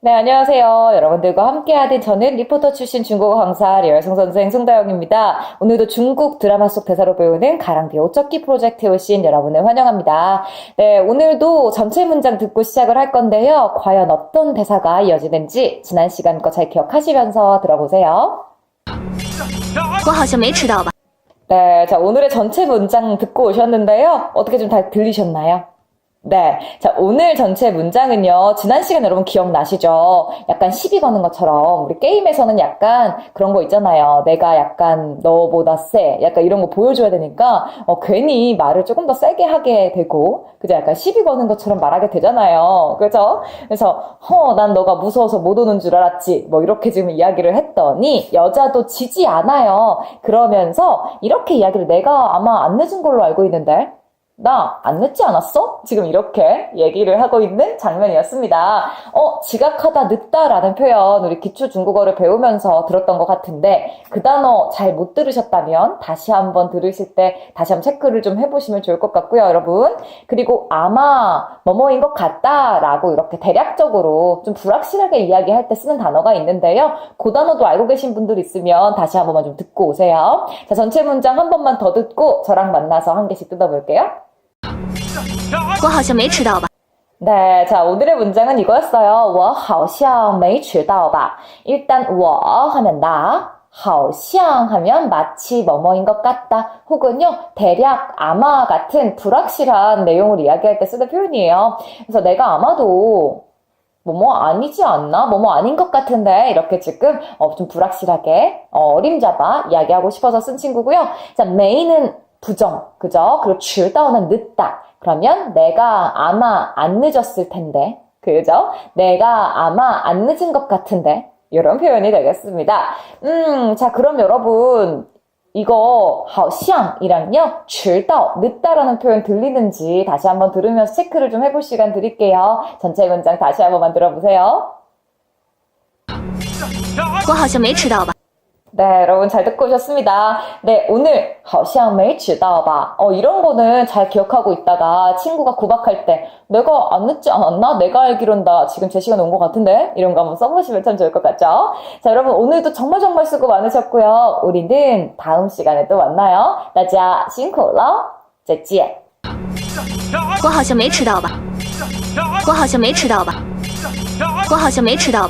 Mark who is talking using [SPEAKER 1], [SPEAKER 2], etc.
[SPEAKER 1] 네, 안녕하세요. 여러분들과 함께하는 저는 리포터 출신 중국어 강사 리얼성 선생 송다영입니다. 오늘도 중국 드라마 속 대사로 배우는 가랑비 오척기 프로젝트에 오신 여러분을 환영합니다. 네, 오늘도 전체 문장 듣고 시작을 할 건데요. 과연 어떤 대사가 이어지는지 지난 시간 거 잘 기억하시면서 들어보세요.
[SPEAKER 2] 我好像没迟到吧？
[SPEAKER 1] 네, 자, 오늘의 전체 문장 듣고 오셨는데요. 어떻게 좀 다 들리셨나요? 네. 자, 오늘 전체 문장은요, 지난 시간 여러분 기억나시죠? 약간 시비 거는 것처럼, 우리 게임에서는 약간 그런 거 있잖아요. 내가 약간 너보다 세. 약간 이런 거 보여줘야 되니까, 어, 괜히 말을 조금 더 세게 하게 되고, 그죠? 약간 시비 거는 것처럼 말하게 되잖아요. 그죠? 그래서, 허, 난 너가 무서워서 못 오는 줄 알았지. 뭐 이렇게 지금 이야기를 했더니, 여자도 지지 않아요. 그러면서, 이렇게 이야기를 내가 아마 안 늦은 걸로 알고 있는데, 나안 늦지 않았어? 지금 이렇게 얘기를 하고 있는 장면이었습니다. 어, 지각하다 늦다라는 표현 우리 기초 중국어를 배우면서 들었던 것 같은데 그 단어 잘 못 들으셨다면 다시 한번 들으실 때 다시 한번 체크를 좀 해보시면 좋을 것 같고요, 여러분. 그리고 아마 뭐뭐인 것 같다라고 이렇게 대략적으로 좀 불확실하게 이야기할 때 쓰는 단어가 있는데요. 그 단어도 알고 계신 분들 있으면 다시 한 번만 좀 듣고 오세요. 자, 전체 문장 한 번만 더 듣고 저랑 만나서 한 개씩 뜯어볼게요.
[SPEAKER 2] 我好像没迟到吧？
[SPEAKER 1] 네, 자, 오늘의 문장은 이거였어요. 我好像没迟到吧? 일단 我 하면 나, 好像 하면 마치 뭐뭐인 것 같다. 혹은요, 대략 아마 같은 불확실한 내용을 이야기할 때 쓰는 표현이에요. 그래서 내가 아마도 뭐뭐 아니지 않나? 뭐뭐 아닌 것 같은데 이렇게 지금 어, 좀 불확실하게 어, 어림잡아 이야기하고 싶어서 쓴 친구고요. 자, 메인은 부정, 그죠? 그리고 迟到는 늦다. 그러면 내가 아마 안 늦었을 텐데, 그죠? 내가 아마 안 늦은 것 같은데 이런 표현이 되겠습니다. 음, 자 그럼 여러분 이거 好像이랑요 迟到 늦다라는 표현 들리는지 다시 한번 들으면서 체크를 좀 해볼 시간 드릴게요. 전체 문장 다시 한번 들어보세요.
[SPEAKER 2] 我好像没迟到吧？
[SPEAKER 1] 네, 여러분 잘 듣고 오셨습니다. 네, 오늘 好像没迟到吧? 어, 이런 거는 잘 기억하고 있다가 친구가 구박할 때 내가 안 늦지 않았나? 내가 알기론 나 지금 제 시간 온 것 같은데? 이런 거 한번 써보시면 참 좋을 것 같죠? 자, 여러분 오늘도 정말 정말 수고 많으셨고요. 우리는 다음 시간에 또 만나요. 大家辛苦了.再见.
[SPEAKER 2] 我好像没迟到吧？我好像没迟到吧？我好像没迟到吧？